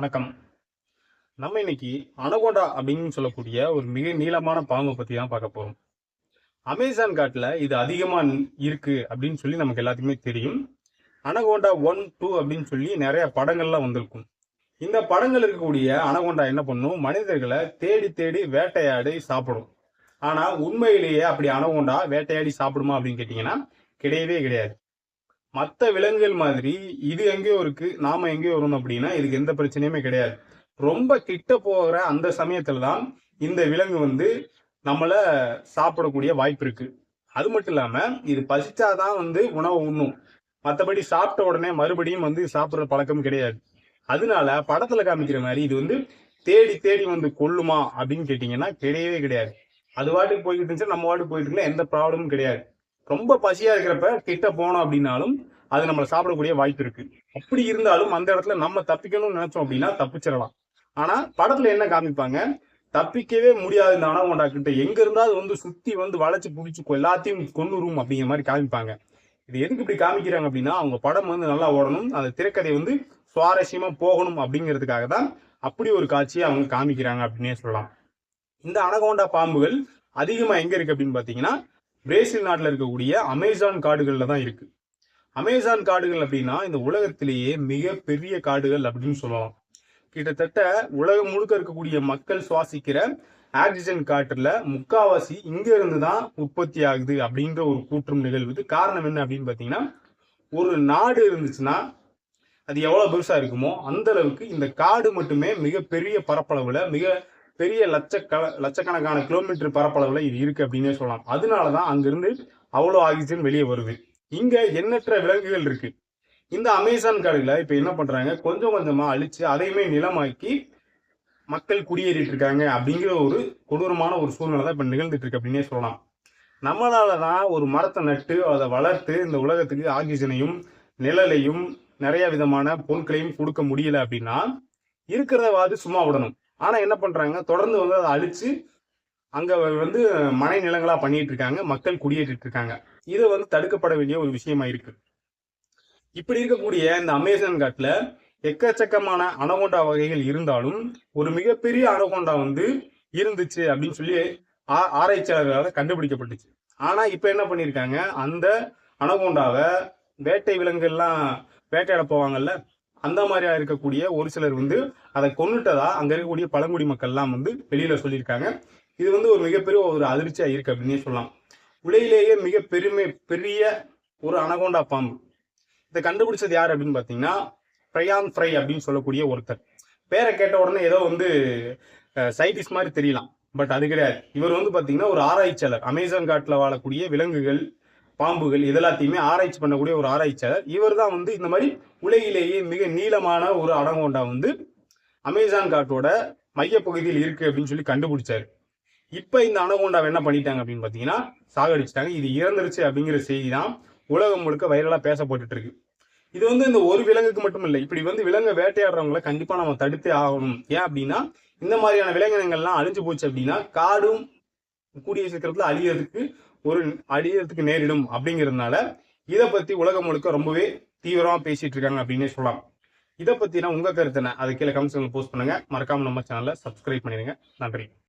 வணக்கம். நம்ம இன்னைக்கு அனகோண்டா அப்படின்னு சொல்லக்கூடிய ஒரு மிக நீளமான பாம்பை பத்தி தான் பார்க்க போறோம். அமேசான் காட்டில் இது அதிகமா இருக்கு அப்படின்னு சொல்லி நமக்கு எல்லாத்துக்குமே தெரியும். அனகோண்டா ஒன் டூ அப்படின்னு சொல்லி நிறைய படங்கள்லாம் வந்திருக்கும். இந்த படங்கள் இருக்கக்கூடிய அனகோண்டா என்ன பண்ணும்? மனிதர்களை தேடி தேடி வேட்டையாடி சாப்பிடும். ஆனா உண்மையிலேயே அப்படி அனகோண்டா வேட்டையாடி சாப்பிடுமா அப்படின்னு கேட்டீங்கன்னா கிடையவே கிடையாது. மற்ற விலங்குகள் மாதிரி இது எங்கேயோ இருக்கு நாம எங்கேயோ வரணும் அப்படின்னா இதுக்கு எந்த பிரச்சனையுமே கிடையாது. ரொம்ப கிட்ட போகிற அந்த சமயத்துல தான் இந்த விலங்கு வந்து நம்மளை சாப்பிடக்கூடிய வாய்ப்பு இருக்கு. அது மட்டும் இல்லாம இது பசிச்சாதான் வந்து உணவு உண்ணும். மற்றபடி சாப்பிட்ட உடனே மறுபடியும் வந்து சாப்பிட்ற பழக்கம் கிடையாது. அதனால படத்துல காமிக்கிற மாதிரி இது வந்து தேடி தேடி வந்து கொல்லுமா அப்படின்னு கேட்டீங்கன்னா கிடையவே கிடையாது. அது வாட்டுக்கு போய்கிட்டு இருந்துச்சு நம்ம வாட்டுக்கு போயிட்டு இருந்தா எந்த ப்ராப்ளமும் கிடையாது. ரொம்ப பசியா இருக்கிறப்ப கிட்ட போனோம் அப்படின்னாலும் அது நம்மளை சாப்பிடக்கூடிய வாய்ப்பு இருக்கு. அப்படி இருந்தாலும் அந்த இடத்துல நம்ம தப்பிக்கணும்னு நினைச்சோம் அப்படின்னா தப்பிச்சிடலாம். ஆனா படத்துல என்ன காமிப்பாங்க? தப்பிக்கவே முடியாது இந்த அனகோண்டா கிட்ட எங்க இருந்தாலும் வந்து சுத்தி வந்து வளைச்சு புடிச்சு எல்லாத்தையும் கொன்னுரும் அப்படிங்கிற மாதிரி காமிப்பாங்க. இது எதுக்கு இப்படி காமிக்கிறாங்க அப்படின்னா அவங்க படம் வந்து நல்லா ஓடணும் அந்த திரைக்கதை வந்து சுவாரஸ்யமா போகணும் அப்படிங்கிறதுக்காக தான் அப்படி ஒரு காட்சியை அவங்க காமிக்கிறாங்க அப்படின்னே சொல்லலாம். இந்த அனகோண்டா பாம்புகள் அதிகமா எங்க இருக்கு அப்படின்னு பாத்தீங்கன்னா பிரேசில் நாட்டில் இருக்கக்கூடிய அமேசான் காடுகளில் தான் இருக்கு. அமேசான் காடுகள் அப்படின்னா இந்த உலகத்திலேயே மிக பெரிய காடுகள் அப்படின்னு சொல்லலாம். கிட்டத்தட்ட உலகம் முழுக்க இருக்கக்கூடிய மக்கள் சுவாசிக்கிற ஆக்சிஜன் காற்றுல முக்காவாசி இங்க இருந்து தான் உற்பத்தி ஆகுது அப்படின்ற ஒரு கூற்றும் நிகழ்வுது காரணம் என்ன அப்படின்னு பாத்தீங்கன்னா ஒரு நாடு இருந்துச்சுன்னா அது எவ்வளவு பெருசா இருக்குமோ அந்த அளவுக்கு இந்த காடு மட்டுமே மிகப்பெரிய பரப்பளவுல மிக பெரிய லட்சக்கல லட்சக்கணக்கான கிலோமீட்டர் பரப்பளவில் இது இருக்குது அப்படின்னே சொல்லலாம். அதனால தான் அங்கேருந்து அவ்வளோ ஆக்சிஜன் வெளியே வருது. இங்கே எண்ணற்ற விலங்குகள் இருக்குது இந்த அமேசான் காடுகளை இப்போ என்ன பண்ணுறாங்க கொஞ்சம் கொஞ்சமாக அழித்து அதையுமே நிலமாக்கி மக்கள் குடியேறிட்டு இருக்காங்க அப்படிங்கிற ஒரு கொடூரமான ஒரு சூழ்நிலை தான் இப்போ நிகழ்ந்துட்டு இருக்கு அப்படின்னே சொல்லலாம். நம்மளால தான் ஒரு மரத்தை நட்டு அதை வளர்த்து இந்த உலகத்துக்கு ஆக்சிஜனையும் நிழலையும் நிறைய விதமான பொருட்களையும் கொடுக்க முடியல அப்படின்னா இருக்கிறதவாது சும்மா விடணும். ஆனால் என்ன பண்ணுறாங்க தொடர்ந்து வந்து அதை அழிச்சு அங்கே வந்து மனை நிலங்களாக பண்ணிட்டு இருக்காங்க. மக்கள் குடியேற்றிட்டு இருக்காங்க. இது வந்து தடுக்கப்பட வேண்டிய ஒரு விஷயமா இருக்கு. இப்படி இருக்கக்கூடிய இந்த அமேசான் காட்டில் எக்கச்சக்கமான அனகோண்டா வகைகள் இருந்தாலும் ஒரு மிகப்பெரிய அனகோண்டா வந்து இருந்துச்சு அப்படின்னு சொல்லி ஆ- ஆராய்ச்சியாளர்களால் கண்டுபிடிக்கப்பட்டுச்சு. ஆனால் இப்போ என்ன பண்ணியிருக்காங்க அந்த அனகோண்டாவை வேட்டை விலங்குகள்லாம் வேட்டையாட போவாங்கல்ல? அந்த மாதிரியா இருக்கக்கூடிய ஒரு சிலர் வந்து அதை கொன்னுட்டதா அங்க இருக்கக்கூடிய பழங்குடி மக்கள்லாம் வந்து வெளியில சொல்லியிருக்காங்க. இது வந்து ஒரு மிகப்பெரிய ஒரு அதிர்ச்சியா இருக்கு அப்படின்னே சொல்லலாம். உலகிலேயே மிக பெருமை பெரிய ஒரு அனகோண்டா பாம்பு. இதை கண்டுபிடிச்சது யார் அப்படின்னு பார்த்தீங்கன்னா பிரயான் ஃப்ரை அப்படின்னு சொல்லக்கூடிய ஒருத்தர். பேரை கேட்ட உடனே ஏதோ வந்து சைடிஸ்ட் மாதிரி தெரியலாம். பட் அது கிடையாது. இவர் வந்து பார்த்தீங்கன்னா ஒரு ஆராய்ச்சியாளர். அமேசான் காட்டில் வாழக்கூடிய விலங்குகள் பாம்புகள் இதெல்லாத்தையுமே ஆராய்ச்சி பண்ணக்கூடிய ஒரு ஆராய்ச்சியாளர். இவர் தான் வந்து இந்த மாதிரி உலகிலேயே மிக நீளமான ஒரு அடங்கோண்டா வந்து அமேசான் காட்டோட மையப்பகுதியில் இருக்கு அப்படின்னு சொல்லி கண்டுபிடிச்சாரு. இப்போ இந்த அனகோண்டாவை என்ன பண்ணிட்டாங்க அப்படின்னு பார்த்தீங்கன்னா சாகடிச்சிட்டாங்க. இது இறந்துருச்சு அப்படிங்கிற செய்தி தான் உலகம் முழுக்க வைரலாக பேசப்பட்டு இருக்கு இது வந்து இந்த ஒரு விலங்குக்கு மட்டும் இல்லை இப்படி வந்து விலங்கை வேட்டையாடுறவங்கள கண்டிப்பாக நம்ம தடுத்தே ஆகணும். ஏன் அப்படின்னா இந்த மாதிரியான விலங்கினங்கள்லாம் அழிஞ்சு போச்சு அப்படின்னா காடும் கூடிய சீக்கிரத்துல அழியறதுக்கு ஒரு அழியறதுக்கு நேரிடும் அப்படிங்கிறதுனால இதை பத்தி உலகம் முழுக்க ரொம்பவே தீவிரமா பேசிட்டு இருக்காங்க அப்படின்னே சொல்லலாம். இதை பத்தினா உங்க கருத்து என்ன? அதை கீழே கமெண்ட்ஸ் போஸ்ட் பண்ணுங்க. மறக்காம நம்ம சேனலை சப்ஸ்கிரைப் பண்ணிடுங்க. நன்றி.